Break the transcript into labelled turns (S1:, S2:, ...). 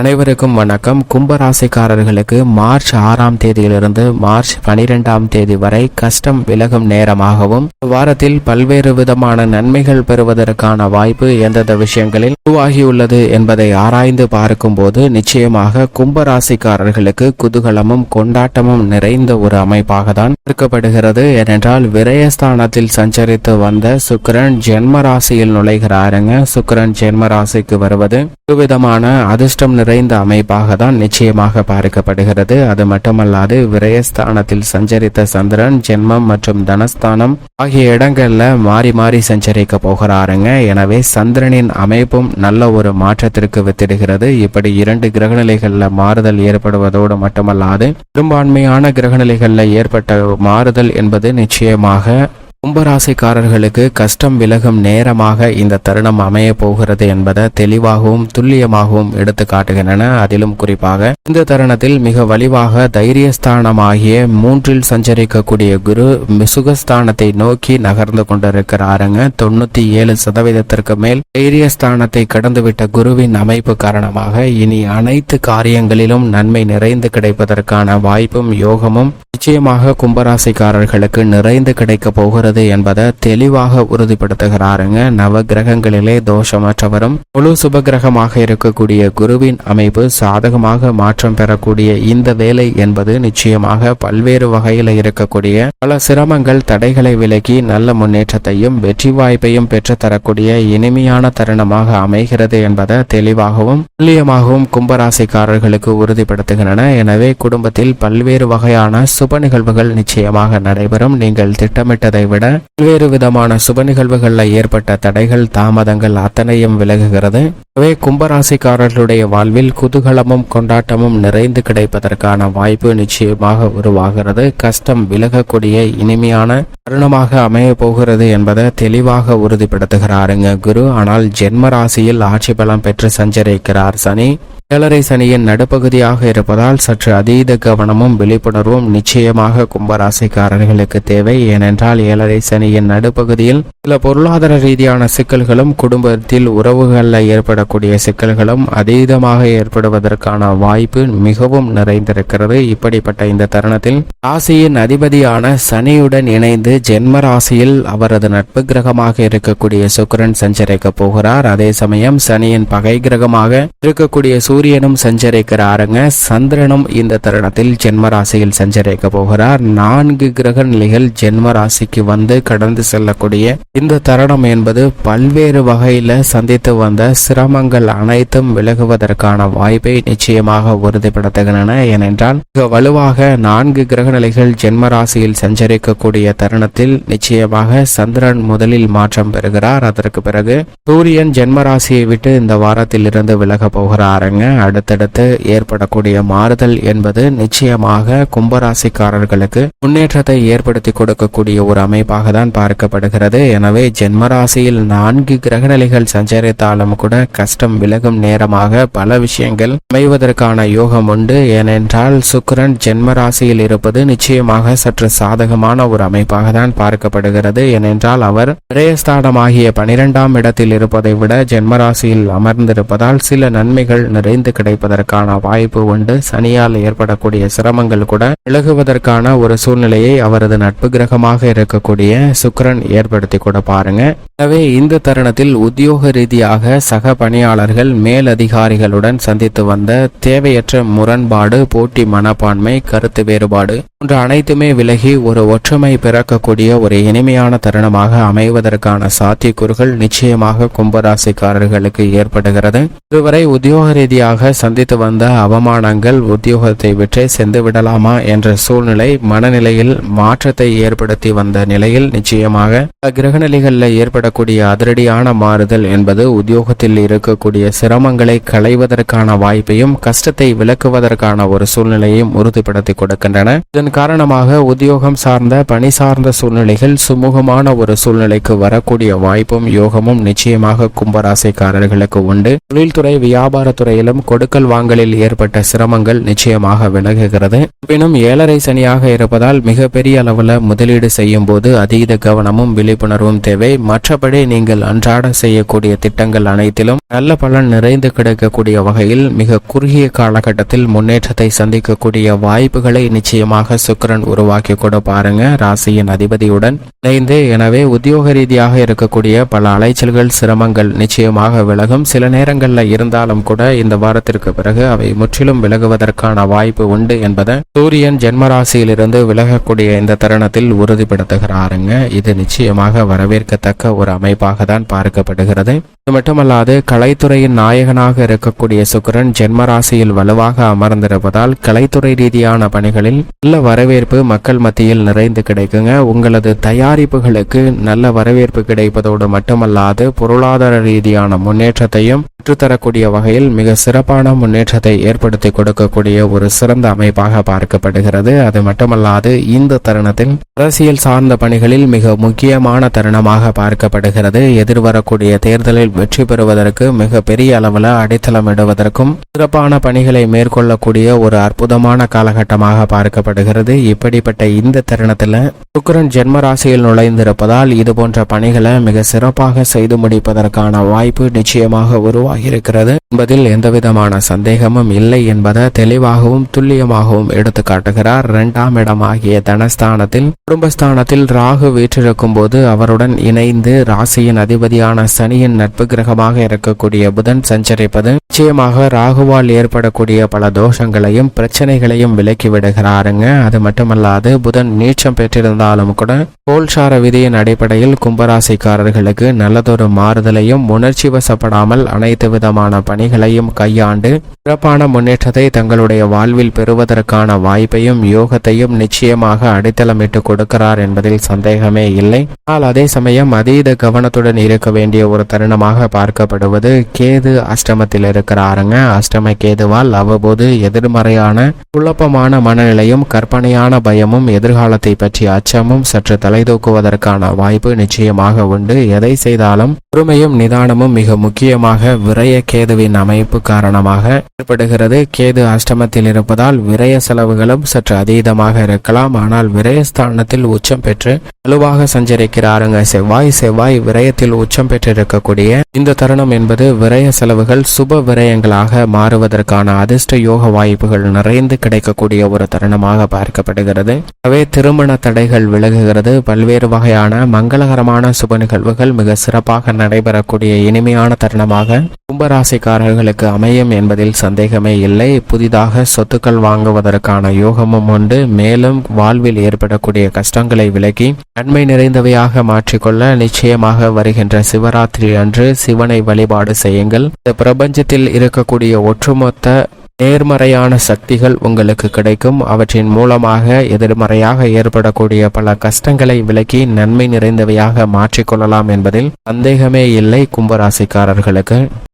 S1: அனைவருக்கும் வணக்கம். கும்பராசிக்காரர்களுக்கு மார்ச் ஆறாம் தேதியிலிருந்து மார்ச் பனிரெண்டாம் தேதி வரை கஷ்டம் விலகும் நேரமாகவும் வாரத்தில் பல்வேறு விதமான நன்மைகள் பெறுவதற்கான வாய்ப்பு எந்தெந்த விஷயங்களில் உருவாகியுள்ளது என்பதை ஆராய்ந்து பார்க்கும்போது நிச்சயமாக கும்பராசிக்காரர்களுக்கு குதூகலமும் கொண்டாட்டமும் நிறைந்த ஒரு அமைப்பாக தான் இருக்கப்படுகிறது ஏனென்றால் விரயஸ்தானத்தில் சஞ்சரித்து வந்த சுக்கரன் ஜென்ம ராசியில் நுழைகிறாருங்க. சுக்கிரன் ஜென்ம ராசிக்கு வருவது ஒருவிதமான அதிர்ஷ்டம் நிறைந்த அமைப்பாக தான் நிச்சயமாக பார்க்கப்படுகிறது. அது மட்டுமல்லாது விரயஸ்தானத்தில் சஞ்சரித்த சந்திரன் ஜென்மம் மற்றும் தனஸ்தானம் ஆகிய இடங்கள்ல மாறி மாறி சஞ்சரிக்க போகிறாருங்க. எனவே சந்திரனின் அமைப்பும் நல்ல ஒரு மாற்றத்திற்கு வித்திடுகிறது. இப்படி இரண்டு கிரகநிலைகள்ல மாறுதல் ஏற்படுவதோடு மட்டுமல்லாது பெரும்பான்மையான கிரகநிலைகள்ல ஏற்பட்ட மாறுதல் என்பது நிச்சயமாக கும்பராசிக்காரர்களுக்கு கஷ்டம் விலகும் நேரமாக இந்த தருணம் அமைய போகிறது என்பதை தெளிவாகவும் துல்லியமாகவும் எடுத்து காட்டுகின்றன. அதிலும் குறிப்பாக இந்த தருணத்தில் மிக வலிவாக தைரியஸ்தானமாகிய மூன்றில் சஞ்சரிக்கக்கூடிய குரு சுகஸ்தானத்தை நோக்கி நகர்ந்து கொண்டிருக்கிறாருங்க. தொண்ணூத்தி ஏழு சதவீதத்திற்கு மேல் தைரியஸ்தானத்தை கடந்துவிட்ட குருவின் அமைப்பு காரணமாக இனி அனைத்து காரியங்களிலும் நன்மை நிறைந்து கிடைப்பதற்கான வாய்ப்பும் யோகமும் நிச்சயமாக கும்பராசிக்காரர்களுக்கு நிறைந்து கிடைக்க போகிறது. என்பதை தெளிவாக உறுதிப்படுத்துகிறாருங்க. நவ கிரகங்களிலே தோஷமற்றவரும் முழு சுபகிரகமாக இருக்கக்கூடிய குருவின் அமைப்பு சாதகமாக மாற்றம் பெறக்கூடிய இந்த வேலை என்பது நிச்சயமாக பல்வேறு வகையில் இருக்கக்கூடிய பல சிரமங்கள் தடைகளை விலக்கி நல்ல முன்னேற்றத்தையும் வெற்றி வாய்ப்பையும் பெற்றுத்தரக்கூடிய இனிமையான தருணமாக அமைகிறது என்பதை தெளிவாகவும் துல்லியமாகவும் கும்பராசிக்காரர்களுக்கு உறுதிப்படுத்துகின்றன. எனவே குடும்பத்தில் பல்வேறு வகையான சுப நிகழ்வுகள் நிச்சயமாக நடைபெறும். நீங்கள் திட்டமிட்டதை விட பல்வேறு விதமான சுப நிகழ்வுகளில் ஏற்பட்ட தடைகள் தாமதங்கள் அத்தனையும் விலகுகிறது. எனவே கும்பராசிக்காரர்களுடைய வாழ்வில் குதூகலமும் கொண்டாட்டமும் நிறைந்து கிடைப்பதற்கான வாய்ப்பு நிச்சயமாக உருவாகிறது. கஷ்டம் விலகக்கூடிய இனிமையான தருணமாக அமைய போகிறது என்பதை தெளிவாக உறுதிப்படுத்துகிறாருங்க குரு. ஆனால் ஜென்ம ராசியில் ஆட்சி பலம் பெற்று சஞ்சரிக்கிறார் சனி. ஏழரை சனியின் நடுப்பகுதியாக இருப்பதால் சற்று அதீத கவனமும் விழிப்புணர்வும் நிச்சயமாக கும்பராசிக்காரர்களுக்கு தேவை. ஏனென்றால் ஏழரை சனியின் நடுப்பகுதியில் சில பொருளாதார ரீதியான சிக்கல்களும் குடும்பத்தில் உறவுகளில் ஏற்படக்கூடிய சிக்கல்களும் அதீதமாக ஏற்படுவதற்கான வாய்ப்பு மிகவும் நிறைந்திருக்கிறது. இப்படிப்பட்ட இந்த தருணத்தில் ராசியின் அதிபதியான சனியுடன் இணைந்து ஜென்ம ராசியில் அவரது நட்பு கிரகமாக இருக்கக்கூடிய சுக்கிரன் சஞ்சரிக்க போகிறார். அதே சமயம் சனியின் பகை கிரகமாக இருக்கக்கூடிய சூரியனும் சஞ்சரிக்கிறாருங்க. சந்திரனும் இந்த தருணத்தில் ஜென்ம ராசியில் சஞ்சரிக்க போகிறார். நான்கு கிரக நிலைகள் ஜென்ம ராசிக்கு வந்து கடந்து செல்லக்கூடிய இந்த தருணம் என்பது பல்வேறு வகையில சந்தித்து வந்த சிரமங்கள் அனைத்தும் விலகுவதற்கான வாய்ப்பை நிச்சயமாக உறுதிப்படுத்துகின்றன. ஏனென்றால் மிக வலுவாக நான்கு கிரக நிலைகள் ஜென்ம ராசியில் சஞ்சரிக்கக்கூடிய தருணத்தில் நிச்சயமாக சந்திரன் முதலில் மாற்றம் பெறுகிறார். அதற்கு பிறகு சூரியன் ஜென்ம ராசியை விட்டு இந்த வாரத்தில் இருந்து விலக போகிறாருங்க. அடுத்தடுத்து ஏற்படக்கூடிய மாறுதல் என்பது நிச்சயமாக கும்பராசிக்காரர்களுக்கு முன்னேற்றத்தை ஏற்படுத்தி கொடுக்கக்கூடிய ஒரு அமைப்பாக தான் பார்க்கப்படுகிறது. எனவே ஜென்மராசியில் நான்கு கிரகநிலைகள் சஞ்சரித்தாலும் கூட கஷ்டம் விலகும் நேரமாக பல விஷயங்கள் அமைவதற்கான யோகம் உண்டு. ஏனென்றால் சுக்கரன் ஜென்மராசியில் இருப்பது நிச்சயமாக சற்று சாதகமான ஒரு அமைப்பாக தான் பார்க்கப்படுகிறது. ஏனென்றால் அவர் விரயஸ்தானமாகிய பனிரெண்டாம் இடத்தில் இருப்பதை விட ஜென்மராசியில் அமர்ந்திருப்பதால் சில நன்மைகள் நிறைந்த கிடைப்பதற்கான வாய்ப்பு உண்டு. சனியால் ஏற்படக்கூடிய சிரமங்கள் கூட விலகுவதற்கான ஒரு சூழ்நிலையை அவரது நட்பு கிரகமாக இருக்கக்கூடிய சுக்கிரன் ஏற்படுத்தி கூட பாருங்க. எனவே இந்த தருணத்தில் உத்தியோக ரீதியாக சக பணியாளர்கள் மேலதிகாரிகளுடன் சந்தித்து வந்த தேவையற்ற முரண்பாடு போட்டி மனப்பான்மை கருத்து வேறுபாடு போன்ற அனைத்துமே விலகி ஒரு ஒற்றுமை பிறக்கக்கூடிய ஒரு இனிமையான தருணமாக அமைவதற்கான சாத்தியக்கூறுகள் நிச்சயமாக கும்பராசிக்காரர்களுக்கு ஏற்படுகிறது. இதுவரை உத்தியோக ரீதியாக சந்தித்து வந்த அவமானங்கள் உத்தியோகத்தை விற்றே சென்று விடலாமா என்ற சூழ்நிலை மனநிலையில் மாற்றத்தை ஏற்படுத்தி வந்த நிலையில் நிச்சயமாக கிரகநிலைகளில் ஏற்படக்கூடிய அதிரடியான மாறுதல் என்பது உத்தியோகத்தில் இருக்கக்கூடிய சிரமங்களை களைவதற்கான வாய்ப்பையும் கஷ்டத்தை விளக்குவதற்கான ஒரு சூழ்நிலையும் உறுதிப்படுத்தி கொடுக்கின்றன. இதன் காரணமாக உத்தியோகம் சார்ந்த பணி சார்ந்த சூழ்நிலைகள் சுமூகமான ஒரு சூழ்நிலைக்கு வரக்கூடிய வாய்ப்பும் யோகமும் நிச்சயமாக கும்பராசிக்காரர்களுக்கு உண்டு. தொழில்துறை வியாபாரத்துறையில் துறையில கொடுக்கல் வாங்கலில் ஏற்பட்ட சிரமங்கள் நிச்சயமாக விலகுகிறது. இருப்பினும் ஏழரை சனியாக இருப்பதால் மிகப்பெரிய அளவில் முதலீடு செய்யும் போது அதீத கவனமும் விழிப்புணர்வும் தேவை. மற்றபடி நீங்கள் அன்றாட செய்யக்கூடிய திட்டங்கள் அனைத்திலும் நல்ல பலன் நிறைந்து கிடைக்கக்கூடிய வகையில் மிக குறுகிய காலகட்டத்தில் முன்னேற்றத்தை சந்திக்கக்கூடிய வாய்ப்புகளை நிச்சயமாக சுக்கிரன் உருவாக்கி கூட பாருங்க. ராசியின் அதிபதியுடன் இணைந்து. எனவே உத்தியோக ரீதியாக இருக்கக்கூடிய பல அலைச்சல்கள் சிரமங்கள் நிச்சயமாக விலகும். சில நேரங்களில் இருந்தாலும் கூட இந்த வாரத்திற்கு பிறகு அவை முற்றிலும் விலகுவதற்கான வாய்ப்பு உண்டு என்பதை சூரியன் ஜென்மராசியிலிருந்து விலகக்கூடிய இந்த தருணத்தில் உறுதிப்படுத்துகிறாருங்க. இது நிச்சயமாக வரவேற்கத்தக்க ஒரு அமைப்பாக தான் பார்க்கப்படுகிறது. அது மட்டுமல்லாது கலைத்துறையின் நாயகனாக இருக்கக்கூடிய சுக்கரன் ஜென்மராசியில் வலுவாக அமர்ந்திருப்பதால் கலைத்துறை ரீதியான பணிகளில் நல்ல வரவேற்பு மக்கள் மத்தியில் நிறைந்து கிடைக்குங்க. உங்களது தயாரிப்புகளுக்கு நல்ல வரவேற்பு கிடைப்பதோடு மட்டுமல்லாது பொருளாதார ரீதியான முன்னேற்றத்தையும் பெற்றுத்தரக்கூடிய வகையில் மிக சிறப்பான முன்னேற்றத்தை ஏற்படுத்தி கொடுக்கக்கூடிய ஒரு சிறந்த அமைப்பாக பார்க்கப்படுகிறது. அது மட்டுமல்லாது இந்த தருணத்தில் அரசியல் சார்ந்த பணிகளில் மிக முக்கியமான தருணமாக பார்க்கப்படுகிறது. எதிர்வரக்கூடிய தேர்தலில் வெற்றி பெறுவதற்கு மிக பெரிய அளவில் அடித்தளமிடுவதற்கும் சிறப்பான பணிகளை மேற்கொள்ளக்கூடிய ஒரு அற்புதமான காலகட்டமாக பார்க்கப்படுகிறது. இப்படிப்பட்ட இந்த தருணத்தில் சுக்கரன் ஜென்ம ராசியில் நுழைந்திருப்பதால் இது போன்ற பணிகளை மிக சிறப்பாக செய்து முடிப்பதற்கான வாய்ப்பு நிச்சயமாக உருவாகியிருக்கிறது. என்பதில் எந்தவிதமான சந்தேகமும் இல்லை என்பதை தெளிவாகவும் துல்லியமாகவும் எடுத்து காட்டுகிறார். இரண்டாம் இடமாகிய தனஸ்தானத்தில் குடும்பஸ்தானத்தில் ராகு வீற்றிருக்கும் போது அவருடன் இணைந்து ராசியின் அதிபதியான சனியின் நட்பு கிரகமாக இருக்கக்கூடிய புதன் சஞ்சரிப்பது நிச்சயமாக ராகுவால் ஏற்படக்கூடிய பல தோஷங்களையும் பிரச்சனைகளையும் விலக்கி விடுகிறாருங்க. அது மட்டுமல்லாது புதன் நீச்சம் பெற்றிருந்தாலும் கூட கோல்சார விதியின் அடிப்படையில் கும்பராசிக்காரர்களுக்கு நல்லதொரு மாறுதலையும் உணர்ச்சி வசப்படாமல் அனைத்து விதமான பணிகளையும் கையாண்டு சிறப்பான முன்னேற்றத்தை தங்களுடைய வாழ்வில் பெறுவதற்கான வாய்ப்பையும் யோகத்தையும் நிச்சயமாக அடித்தளமிட்டு கொடுக்கிறார் என்பதில் சந்தேகமே இல்லை. ஆனால் அதே சமயம் அதீத கவனத்துடன் இருக்க வேண்டிய ஒரு தருணமாக பார்க்கப்படுவது கேது அஷ்டமத்தில் இருக்கிறாருங்க. அஷ்டம கேதுவால் அவ்வப்போது எதிர்மறையான குழப்பமான மனநிலையும் கற்பனையான பயமும் எதிர்காலத்தை பற்றிய அச்சமும் சற்று தலைதூக்குவதற்கான வாய்ப்பு நிச்சயமாக உண்டு. எதை செய்தாலும் பொறுமையும் நிதானமும் மிக முக்கியமாக விரய கேதுவின் அமைப்பு காரணமாக ஏற்படுகிறது. கேது அஷ்டமத்தில் இருப்பதால் விரய செலவுகளும் சற்று அதீதமாக இருக்கலாம். ஆனால் விரயஸ்தானத்தில் உச்சம் பெற்று வலுவாக சஞ்சரிக்கிறாருங்க. செவ்வாய் செவ்வாய் விரயத்தில் உச்சம் பெற்றிருக்கக்கூடிய இந்த தருணம் என்பது விரய செலவுகள் சுப விரயங்களாக மாறுவதற்கான அதிர்ஷ்ட யோக வாய்ப்புகள் நிறைந்து கிடைக்கக்கூடிய ஒரு தருணமாக பார்க்கப்படுகிறது. எனவே திருமண தடைகள் விலகுகிறது. பல்வேறு வகையான மங்களகரமான சுப நிகழ்வுகள் மிக சிறப்பாக நடைபெறக்கூடிய இனிமையான தருணமாக கும்பராசிக்காரர்களுக்கு அமையும் என்பதில் சந்தேகமே இல்லை. புதிதாக சொத்துக்கள் வாங்குவதற்கான யோகமும் உண்டு. மேலும் வாழ்வில் ஏற்படக்கூடிய கஷ்டங்களை விலக்கி நன்மை நிறைந்தவையாக மாற்றிக்கொள்ள நிச்சயமாக வருகின்ற சிவராத்திரி அன்று சிவனை வழிபாடு செய்யுங்கள். இந்த பிரபஞ்சத்தில் இருக்கக்கூடிய ஒட்டுமொத்த நேர்மறையான சக்திகள் உங்களுக்கு கிடைக்கும். அவற்றின் மூலமாக எதிர்மறையாக ஏற்படக்கூடிய பல கஷ்டங்களை விலக்கி நன்மை நிறைந்தவையாக மாற்றிக்கொள்ளலாம் என்பதில் சந்தேகமே இல்லை கும்பராசிக்காரர்களுக்கு.